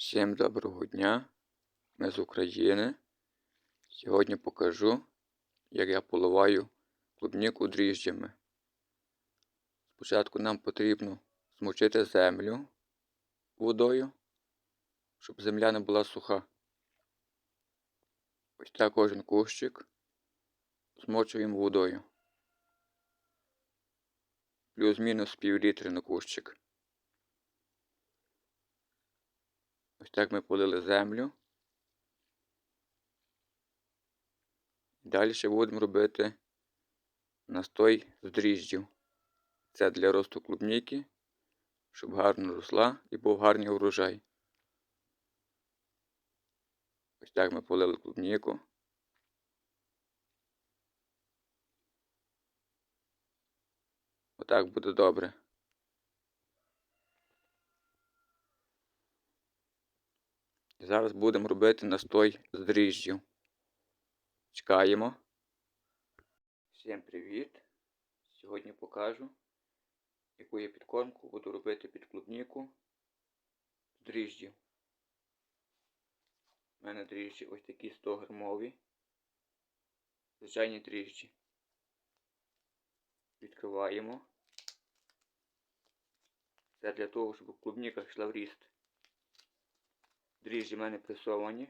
Всім доброго дня! Ми з України. Сьогодні покажу, як я поливаю клубніку дріжджами. Спочатку нам потрібно змочити землю водою, щоб земля не була суха. Ось так кожен кущик змочуємо водою. Плюс-мінус пів літри на кущик. Ось так ми полили землю. Далі ще будемо робити настой з дріжджів. Це для росту клубніки, щоб гарно росла і був гарний урожай. Ось так ми полили клубніку. Отак буде добре. Зараз будемо робити настой з дріжджів. Чекаємо. Всім привіт! Сьогодні покажу, яку я підкормку буду робити під клубніку з дріжджів. У мене дріжджі ось такі 100 грамові. Звичайні дріжджі. Відкриваємо. Це для того, щоб клубніка йшла в ріст. Дріжджі в мене пресовані.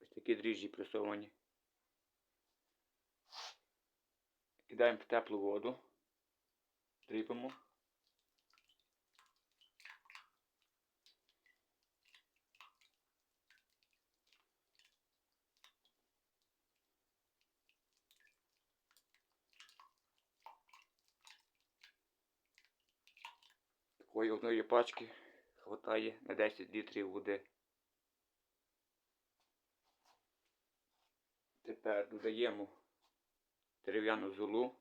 Ось такі дріжджі пресовані. Кидаємо в теплу воду. Дрібимо. Такої одної пачки хватає на 10 літрів води. Тепер додаємо дерев'яну золу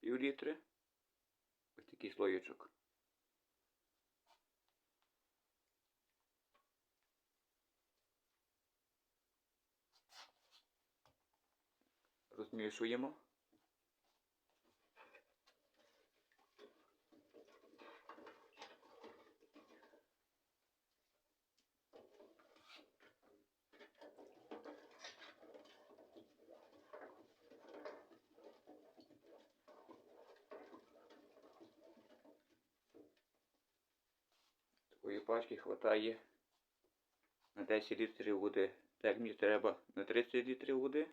пів літри. Ось такий слоєчок. Розмішуємо. Такої пачки хватає на 10 літрів води. Так як мені треба на 30 літрів води,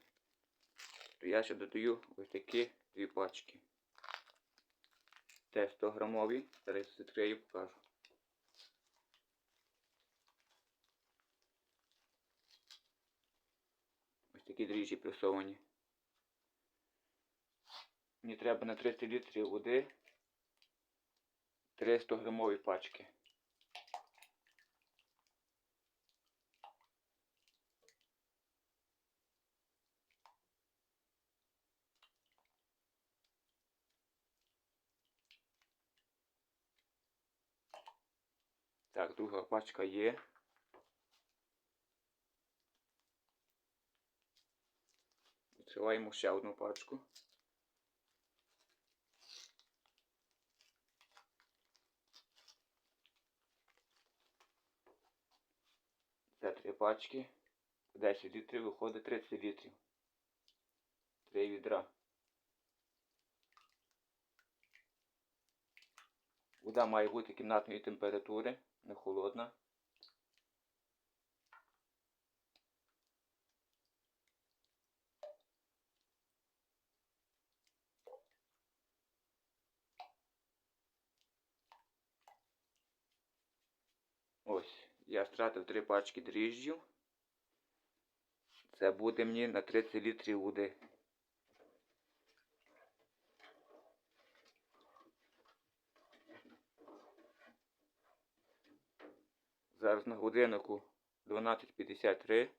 то я ще додаю ось такі дві пачки. Те 100 грамові. Зараз відкрию покажу. Ось такі дріжджі пресовані. Мені треба на 30 літрів води 300 грамові пачки. Так, друга пачка є. Відкриваємо ще одну пачку. Це три пачки. 10 літрів виходить 30 літрів. Три відра. Вода має бути кімнатної температури, не холодна. Ось, я стратив три пачки дріжджів. Це буде мені на 30 літрів води. Зараз на годиннику 12.53.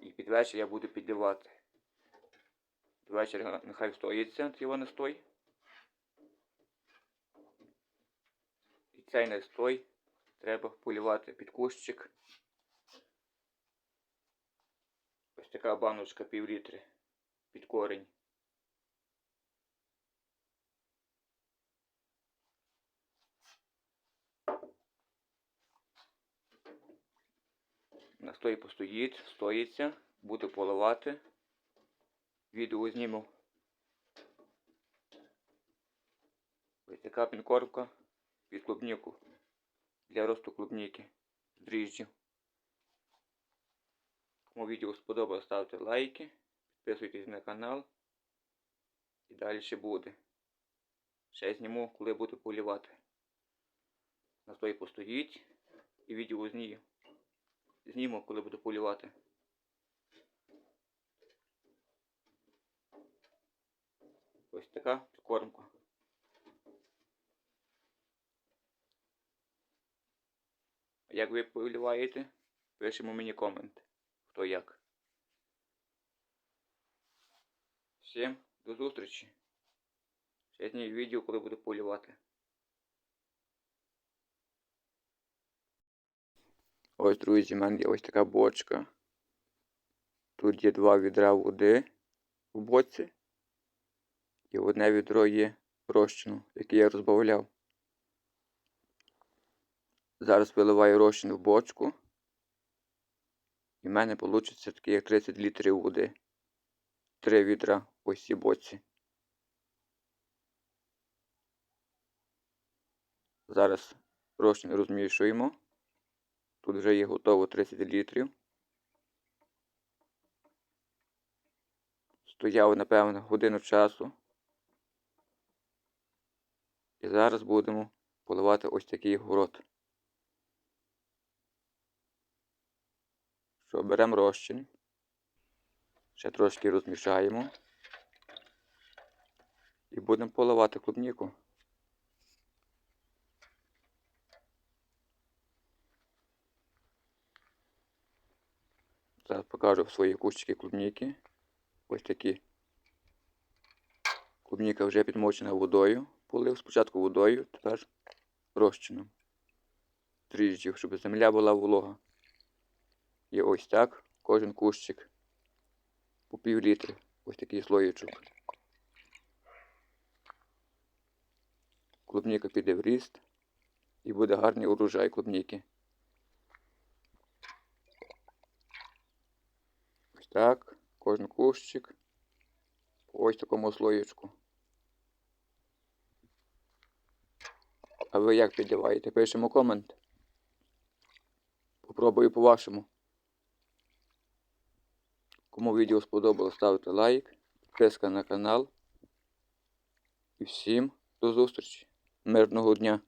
І під вечір я буду підливати. До вечора нехай стоїться його настой. І цей настой треба полівати під кущик. Ось така баночка пів літри під корень. Настой постоїть, стоїться, буде поливати. Відео зніму. Ось така підкормка під клубніку для росту клубніки з дріжджів. Кому відео сподобалось, ставте лайки, підписуйтесь на канал. І далі буде. Ще зніму, коли буду полівати. Настой постоїть і відео зніму. Зніму, коли буду полювати. Ось така кормка. Як ви полюваєте? Пишемо мені комент. Хто як. Всім до зустрічі. Ще відео, коли буду полювати. Ось, друзі, в мене є ось така бочка. Тут є два відра води в боці. І одне відро є розчину, яке я розбавляв. Зараз виливаю розчин в бочку. І в мене вийде таке як 30 літрів води. Три відра в цій боці. Зараз розчин розмішуємо. Тут вже є готово 30 літрів. Стояв, напевно, годину часу. І зараз будемо поливати ось такий город. Що, беремо розчин. Ще трошки розмішаємо. І будемо поливати клубніку. Зараз покажу свої кущики клубніки. Ось такі. Клубніка вже підмочена водою. Полив спочатку водою, тепер розчином. Дріжджів, щоб земля була волога. І ось так кожен кущик по пів літри. Ось такий слоєчок. Клубніка піде в ріст і буде гарний урожай клубніки. Так, кожен кущик ось такому слоєчку. А ви як підливаєте? Пишемо комент. Попробую по-вашому. Кому відео сподобалось, ставте лайк, підписка на канал. І всім до зустрічі. Мирного дня!